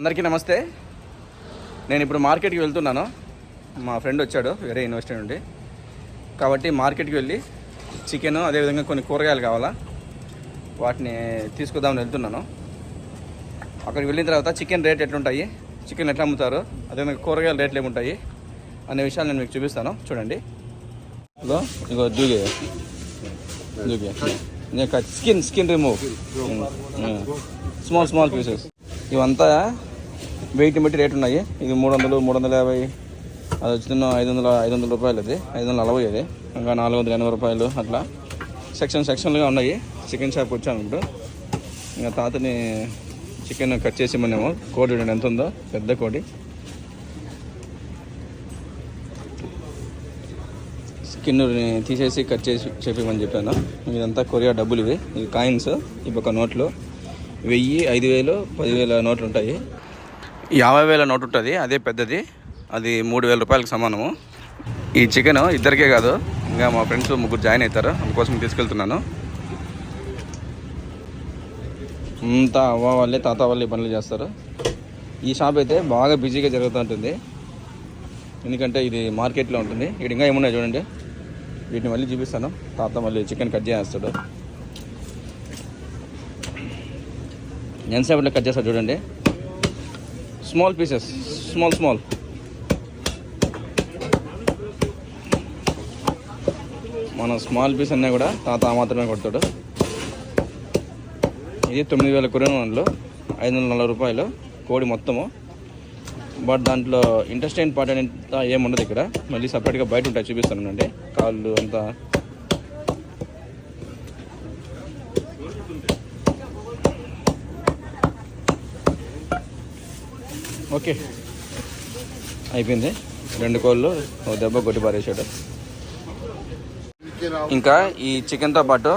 అందరికీ నమస్తే. నేను ఇప్పుడు మార్కెట్కి వెళ్తున్నాను. మా ఫ్రెండ్ వచ్చాడు వేరే యూనివర్సిటీ నుండి కాబట్టి మార్కెట్కి వెళ్ళి చికెన్ అదేవిధంగా కొన్ని కూరగాయలు కావాలా వాటిని తీసుకుందామని వెళ్తున్నాను. అక్కడికి వెళ్ళిన తర్వాత చికెన్ రేట్ ఎట్లుంటాయి చికెన్ ఎట్లా అమ్ముతారు అదేవిధంగా కూరగాయల రేట్లు ఏముంటాయి అనే విషయాలు నేను మీకు చూపిస్తాను. చూడండి. హలో ఇగో దూగే దూగే skin skin remove. Small small pieces. ఇవంతా వెయిట్ బట్టి రేట్ ఉన్నాయి. ఇది మూడు వందలు మూడు వందల యాభై అది వచ్చిన ఐదు వందల ఐదు వందల రూపాయలు అది ఐదు వందల నలభై అది. ఇంకా నాలుగు వందల ఎనభై రూపాయలు అట్లా. సెక్షన్ సెక్షన్లుగా ఉన్నాయి. చికెన్ షాప్ వచ్చాము ఇప్పుడు. ఇంకా తాతని చికెన్ కట్ చేసి మనము కోడి చూడండి ఎంత ఉందో. పెద్ద కోడి. స్కిన్ తీసేసి కట్ చేసి చెప్పమని చెప్పాను. ఇదంతా కొరియా డబ్బులు ఇవి. ఇవి కాయిన్స్ ఇవి ఒక నోట్లు. వెయ్యి ఐదు వేలు పదివేల నోట్లు ఉంటాయి. యాభై వేల నోటు ఉంటుంది అదే పెద్దది. అది మూడు వేల రూపాయలకు సమానము. ఈ చికెన్ ఇద్దరికే కాదు ఇంకా మా ఫ్రెండ్స్ ముగ్గురు జాయిన్ అవుతారు అందుకోసం తీసుకెళ్తున్నాను. అంతా అవ్వ వాళ్ళే తాత వాళ్ళే పనులు చేస్తారు. ఈ షాప్ అయితే బాగా బిజీగా జరుగుతూ ఉంటుంది ఎందుకంటే ఇది మార్కెట్లో ఉంటుంది. ఇక్కడ ఇంకా ఏమున్నాయి చూడండి. వీటిని మళ్ళీ చూపిస్తాను. తాత మళ్ళీ చికెన్ కట్ చేస్తాడు ఎంతసేపట్లో కట్ చేస్తాడు చూడండి. స్మాల్ పీసెస్ స్మాల్ స్మాల్ మన స్మాల్ పీస్ అన్నీ కూడా తాత మాత్రమే కొడతాడు. ఇది తొమ్మిది వేల కొరియన్లు ఐదు వందల నలభై రూపాయలు కోడి మొత్తము. బట్ దాంట్లో ఇంట్రెస్టింగ్ పార్ట్ అంతా ఏముండదు ఇక్కడ. మళ్ళీ సపరేట్గా బయట ఉంటాయి చూపిస్తానండి కాళ్ళు అంతా ఓకే. అయిపోయింది. రెండు కోళ్ళు ఓ దెబ్బ కొట్టి పారేసాడు ఇంకా ఈ చికెన్తో పాటు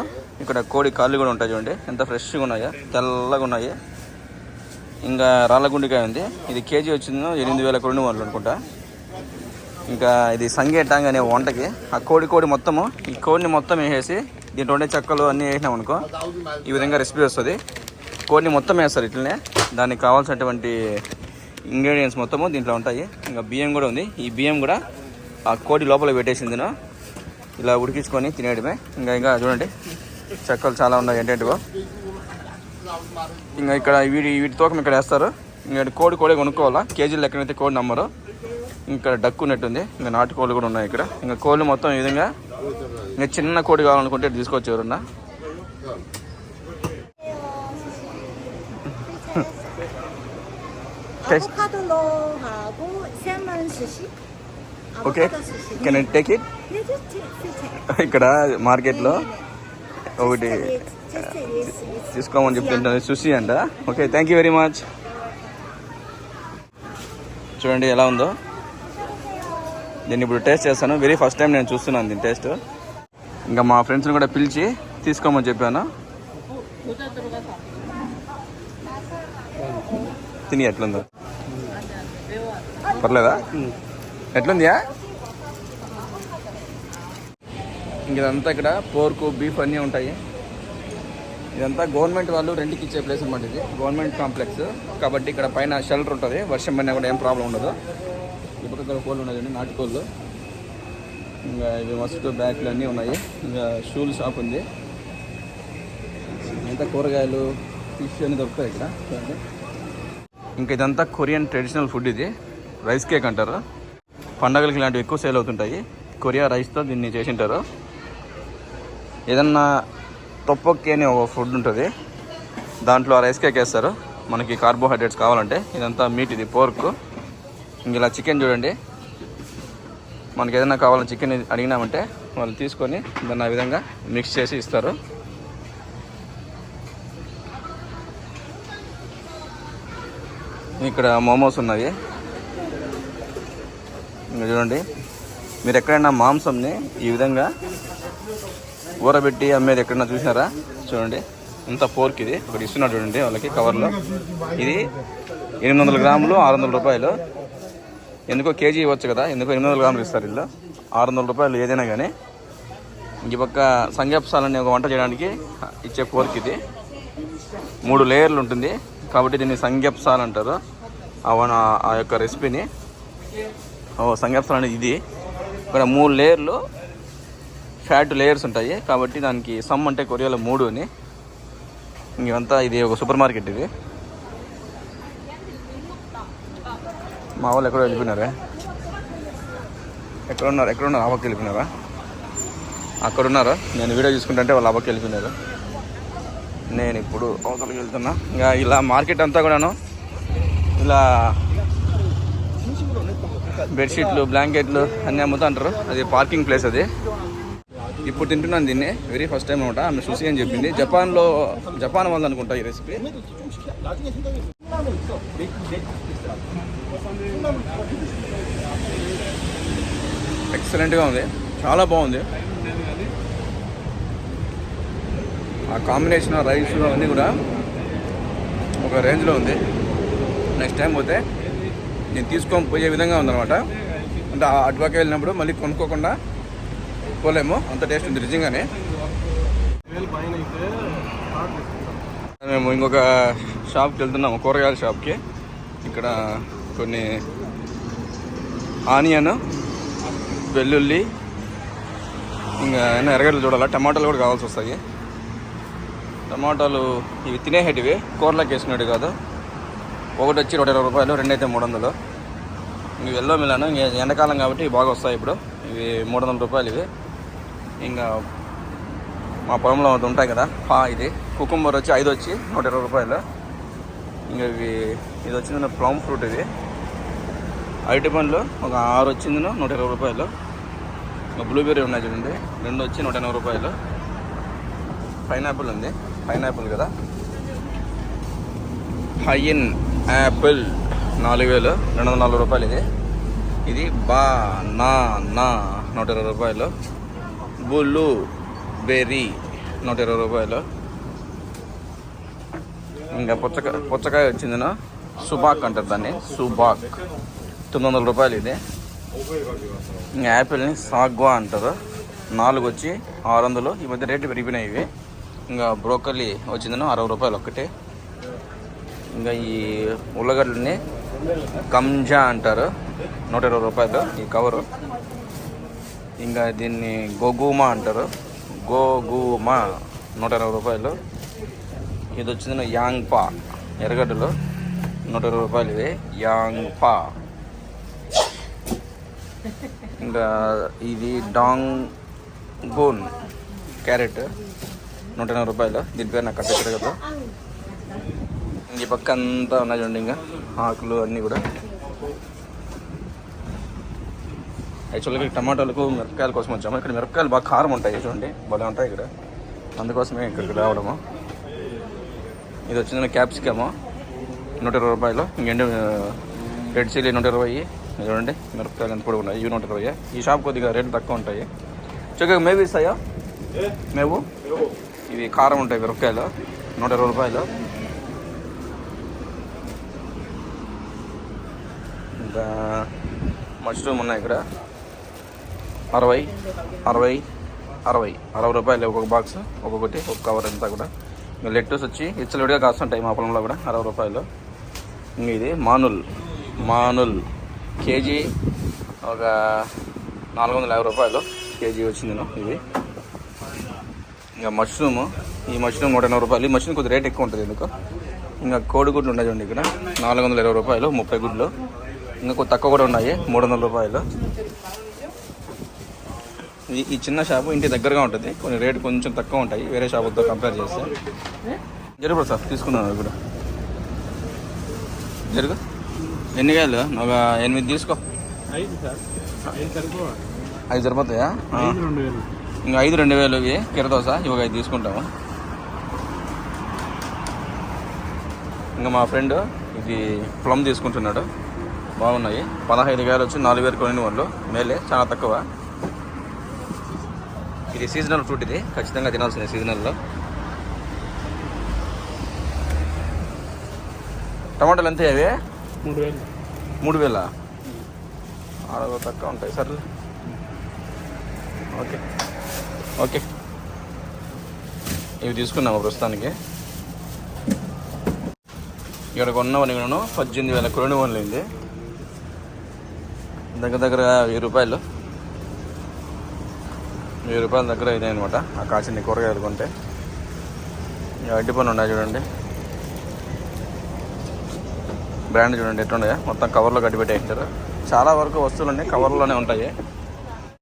ఇక్కడ కోడి కాళ్ళు కూడా ఉంటాయి చూడండి. ఎంత ఫ్రెష్గా ఉన్నాయో తెల్లగా ఉన్నాయి. ఇంకా రాళ్ళగుండికాయ ఉంది. ఇది కేజీ వచ్చిందో ఎనిమిది వేల రెండు వందలు అనుకుంటా. ఇంకా ఇది సంగేటాంగ్ అనే వంటకి ఆ కోడి కోడి మొత్తము ఈ కోడిని మొత్తం వేసేసి దీంట్లో ఉండే చెక్కలు అన్నీ వేసినాం అనుకో ఈ విధంగా రెసిపీ వస్తుంది. కోడిని మొత్తం వేస్తారు ఇట్లనే. దానికి కావాల్సినటువంటి ఇంగ్రీడియంట్స్ మొత్తము దీంట్లో ఉంటాయి. ఇంకా బియ్యం కూడా ఉంది. ఈ బియ్యం కూడా ఆ కోడి లోపల పెట్టేసిందిను ఇలా ఉడికించుకొని తినేయడమే. ఇంకా ఇంకా చూడండి. చెక్కలు చాలా ఉన్నాయి ఏంటంటివో ఇంకా ఇక్కడ వీడి వీటి తూకం ఇక్కడ వేస్తారు. ఇంకా కోడి కోడి కొనుక్కోవాలా? కేజీలు ఎక్కడైతే కోడి నమ్మరు ఇక్కడ డక్కు ఉన్నట్టుంది ఇంకా నాటు కోళ్ళు కూడా ఉన్నాయి ఇక్కడ. ఇంకా కోళ్ళు మొత్తం ఈ విధంగా ఇంకా చిన్న కోడి కావాలనుకుంటే తీసుకోవచ్చు ఎవరన్నా. Taste. 아보카도로하고 셀몬 스시. Okay 아보카도 스시. Can I take it 네, just take, just take. ఇక్కడ మార్కెట్లో ఒకటి Just take it, just take it. It's- it's- తీసుకోమని చెప్తుంటాను సుషి అంట okay thank you very much చూడండి ఎలా ఉందో దీన్ని ఇప్పుడు టేస్ట్ చేస్తాను వెరీ ఫస్ట్ టైం నేను చూస్తున్నాను దీని టేస్ట్ ఇంకా మా ఫ్రెండ్స్ని కూడా పిలిచి తీసుకోమని చెప్పాను తిని ఎట్లుందో పర్లేదా? ఎట్లుందియా? ఇంక ఇదంతా ఇక్కడ పోర్కు బీఫ్ అన్నీ ఉంటాయి. ఇదంతా గవర్నమెంట్ వాళ్ళు రెంట్కి ఇచ్చే ప్లేస్ అనమాట ఇది. Government complex. కాబట్టి ఇక్కడ పైన షెల్టర్ ఉంటుంది. వర్షం పడినా కూడా ఏం ప్రాబ్లం ఉండదు. ఈ పక్క ఇక్కడ కోళ్ళు ఉన్నాయి నాటుకోళ్ళు. ఇంకా ఇవి మస్ట్ బ్యాగ్లు అన్నీ ఉన్నాయి. ఇంకా షూల్ షాప్ ఉంది. ఇంకా కూరగాయలు ఫిష్ అన్ని దొరుకుతాయి ఇక్కడ. ఇంకా ఇదంతా కొరియన్ ట్రెడిషనల్ ఫుడ్ ఇది. రైస్ కేక్ అంటారు. పండగలకి ఇలాంటివి ఎక్కువ సేల్ అవుతుంటాయి. కొరియా రైస్తో దీన్ని చేసింటారు. ఏదన్నా తొప్పక్కి అని ఒక ఫుడ్ ఉంటుంది. దాంట్లో ఆ రైస్ కేక్ వేస్తారు. మనకి కార్బోహైడ్రేట్స్ కావాలంటే ఇదంతా మీట్ ఇది పోర్క్. ఇంక ఇలా చికెన్ చూడండి. మనకి ఏదైనా కావాలని చికెన్ అడిగినామంటే వాళ్ళు తీసుకొని దాన్ని ఆ విధంగా మిక్స్ చేసి ఇస్తారు. ఇక్కడ మోమోస్ ఉన్నాయి చూడండి. మీరు ఎక్కడైనా మాంసంని ఈ విధంగా ఊరబెట్టి అమ్మేది ఎక్కడన్నా చూసారా చూడండి. ఇంత పోర్క్ ఇది. ఒకటి ఇస్తున్నారు చూడండి వాళ్ళకి కవర్లో. ఇది ఎనిమిది వందల గ్రాములు ఆరు వందల రూపాయలు. ఎందుకో కేజీ ఇవ్వచ్చు కదా. ఎందుకో ఎనిమిది వందల గ్రాములు ఇస్తారు వీళ్ళు. ఆరు వందల రూపాయలు ఏదైనా కానీ ఈ పక్క సంగప్సాలని ఒక వంట చేయడానికి ఇచ్చే పోర్క్ ఇది. మూడు లేయర్లు ఉంటుంది. కాబట్టి దీన్ని సంగప్సాల్ అంటారు. ఆ ఆ యొక్క రెసిపీని. ఓ సంగప్సలు అనేది ఇది. ఇక్కడ మూడు లేయర్లు ఫ్యాట్ లేయర్స్ ఉంటాయి. కాబట్టి దానికి సమ్ అంటే కొరియాలో మూడు అని. ఇవంతా ఇది ఒక సూపర్ మార్కెట్ ఇది. మా వాళ్ళు ఎక్కడో వెళ్ళిపోయినారే? ఎక్కడ ఉన్నారు ఎక్కడ ఉన్నారు వెళ్ళిపోయినారా? అక్కడ ఉన్నారా నేను వీడియో చూసుకుంటుంటే వాళ్ళు అవకి వెళ్ళిపోయినారు. నేను ఇప్పుడు అవతలకి వెళ్తున్నా. ఇంకా ఇలా మార్కెట్ అంతా కూడాను ఇలా బెడ్షీట్లు బ్లాంకెట్లు అన్నీ అమ్ముతుంటారు. అది పార్కింగ్ ప్లేస్ అది. ఇప్పుడు తింటున్నాను దీన్ని. వెరీ ఫస్ట్ టైం అనమాట. ఆమె సుసి అని చెప్పింది. జపాన్లో జపాన్ వాళ్ళు అనుకుంటా ఈ రెసిపీ ఎక్సలెంట్గా ఉంది. చాలా బాగుంది. ఆ కాంబినేషన్ రైస్ అవన్నీ కూడా ఒక రేంజ్లో ఉంది. నెక్స్ట్ టైం పోతే నేను తీసుకొని పోయే విధంగా ఉందన్నమాట. అంటే ఆ వెళ్ళినప్పుడు మళ్ళీ కొనుక్కోకుండా పోలేము. అంత టేస్ట్ ఉంది నిజంగానే. మేము ఇంకొక షాప్కి వెళ్తున్నాము కూరగాయల షాప్కి ఇక్కడ కొన్ని ఆనియన్ వెల్లుల్లి ఇంకా ఏమైనా ఎరగడ్డలు చూడాలా? టమాటాలు కూడా కావాల్సి వస్తాయి. టమాటాలు ఇవి తినేహేటివి కూరలోకి వేసినట్టు కాదు. ఒకటి వచ్చి నూట ఇరవై రూపాయలు రెండు అయితే మూడు వందలు ఇవి ఎల్లో మిలాను ఎండాకాలం కాబట్టి ఇవి బాగా వస్తాయి ఇప్పుడు. ఇవి మూడు వందల రూపాయలు ఇవి. ఇంకా మా పొలంలో ఉంటాయి కదా పా ఇది. కుకుంబర్ వచ్చి ఐదు వచ్చి నూట ఇరవై రూపాయలు. ఇంకా ఇవి ఇది వచ్చింది ప్లమ్ ఫ్రూట్ ఇది. అరటి పండ్లు ఒక ఆరు వచ్చింది నూట ఇరవై రూపాయలు. ఇంకా బ్లూబెర్రీ ఉన్నాయి చూడండి రెండు వచ్చి నూట ఎనభై రూపాయలు. పైనాపిల్ ఉంది పైనాపిల్ కదా. హైన్ యాపిల్ నాలుగు వేలు రెండు వందల నలభై రూపాయలు ఇది ఇది బా నా నా నూట ఇరవై రూపాయలు. బుల్లు బెర్రీ నూట ఇరవై రూపాయలు. ఇంకా పుచ్చకాయ పుచ్చకాయ వచ్చిందిన. సుబాక్ అంటారు దాన్ని సుబాక్. తొమ్మిది వందల రూపాయలు ఇది ఇంకా యాపిల్ని సాగ్వా అంటారు. నాలుగు వచ్చి ఆరు వందలు ఈ మధ్య రేట్లు పెరిగిపోయినాయి ఇవి. ఇంకా బ్రోకలీ వచ్చిందను అరవై రూపాయలు ఒకటి ఇంకా ఈ ఉల్లగడ్డలని కంజా అంటారు. నూట ఇరవై రూపాయలు ఈ కవరు ఇంకా దీన్ని గోగూమా అంటారు. గోగూమా నూట ఇరవై రూపాయలు. ఇది వచ్చింది యాంగ్పా ఎర్రగడ్డలు. నూట ఇరవై రూపాయలు ఇవి. యాంగ్పా. ఇంకా ఇది డాంగ్ గోన్ క్యారెట్. నూట ఎనభై రూపాయలు. దీని పేరు నాకు కరెక్ట్ ఈ పక్క అంతా ఉన్నాయి చూడండి ఇంకా. ఆకులు అన్నీ కూడా. యాక్చువల్గా టమాటాలకు మిరపకాయల కోసం వచ్చాము. ఇక్కడ మిరపకాయలు బాగా కారం ఉంటాయి చూడండి. భలే ఉంటాయి ఇక్కడ. అందుకోసమే ఇక్కడికి రావడము. ఇది వచ్చింది క్యాప్సికము. నూట ఇరవై రూపాయలు ఇంకెండు రెడ్ చిల్లీ నూట ఇరవై చూడండి మిరపకాయలు ఎంత పొడి ఉన్నాయి ఇవి నూట ఇరవై ఈ షాప్ కొద్దిగా రేట్లు తక్కువ ఉంటాయి. చక్కగా మేవి ఇస్తాయా? మేవు? ఇవి కారం ఉంటాయి మిరపకాయలు. నూట ఇరవై రూపాయలు. ఇంకా మష్రూమ్ ఉన్నాయి ఇక్కడ. అరవై అరవై అరవై. అరవై రూపాయలు ఒక్కొక్క బాక్స్ ఒక్కొక్కటి ఒక కవర్ అంతా కూడా. ఇంకా లెట్టూస్ వచ్చి ఇచ్చలవిడిగా కాస్తుంటాయి మా పొలంలో కూడా అరవై రూపాయలు. ఇంకా ఇది మానుల్ మానుల్. కేజీ ఒక నాలుగు వందల యాభై రూపాయలు కేజీ వచ్చింది ఇది. ఇంకా మష్రూమ్ ఈ మష్రూమ్ నూట ఎనభై రూపాయలు. ఈ మష్రూమ్ కొద్దిగా రేట్ ఎక్కువ ఉంటుంది ఎందుకు? ఇంకా కోడిగుడ్లు ఉన్నాయి చూడండి ఇక్కడ. నాలుగు వందల ఇరవై రూపాయలు ముప్పై గుడ్లు. ఇంకా తక్కువ కూడా ఉన్నాయి మూడు వందల రూపాయలు. ఈ ఈ చిన్న షాపు ఇంటి దగ్గరగా ఉంటుంది. కొన్ని రేటు కొంచెం తక్కువ ఉంటాయి వేరే షాపులతో కంపేర్ చేస్తే. జరుగు సార్ తీసుకుందాం అవి కూడా. జరుగు. ఎన్ని కాయలు? ఒక ఎనిమిది తీసుకో. ఐదు సరిపోతాయా? ఇంకా ఐదు రెండు వేలు ఇవి కిరదోస ఇవి ఐదు తీసుకుంటాము. ఇంకా మా ఫ్రెండ్ ఇది ప్లమ్ తీసుకుంటున్నాడు. బాగున్నాయి. పదహైదు కాయలు వచ్చి నాలుగు వేలు కొన్ని వాళ్ళు. మేలే చాలా తక్కువ. ఇది సీజనల్ ఫ్రూట్ ఇది. ఖచ్చితంగా తినాల్సిందే సీజనల్లో టమాటాలు ఎంత అవి మూడు వేలు మూడు వేల అరవై తక్కువ ఉంటాయి సరే ఓకే. ఓకే. ఇవి తీసుకున్నాము ప్రస్తుతానికి. ఇక్కడ కొన్నవని నేను పద్దెనిమిది వేల కొరని వనలేంది దగ్గర దగ్గర వెయ్యి రూపాయలు. వెయ్యి రూపాయల దగ్గర అయినాయి అనమాట ఆ కాసిన కూరగాయలు కొంటే. అడ్డి పని ఉన్నాయి చూడండి. బ్రాండ్ చూడండి ఎట్లున్నాయా. మొత్తం కవర్లో కట్టి పెట్టేసారు చాలా వరకు వస్తువులు ఉన్నాయి కవర్లోనే ఉంటాయి.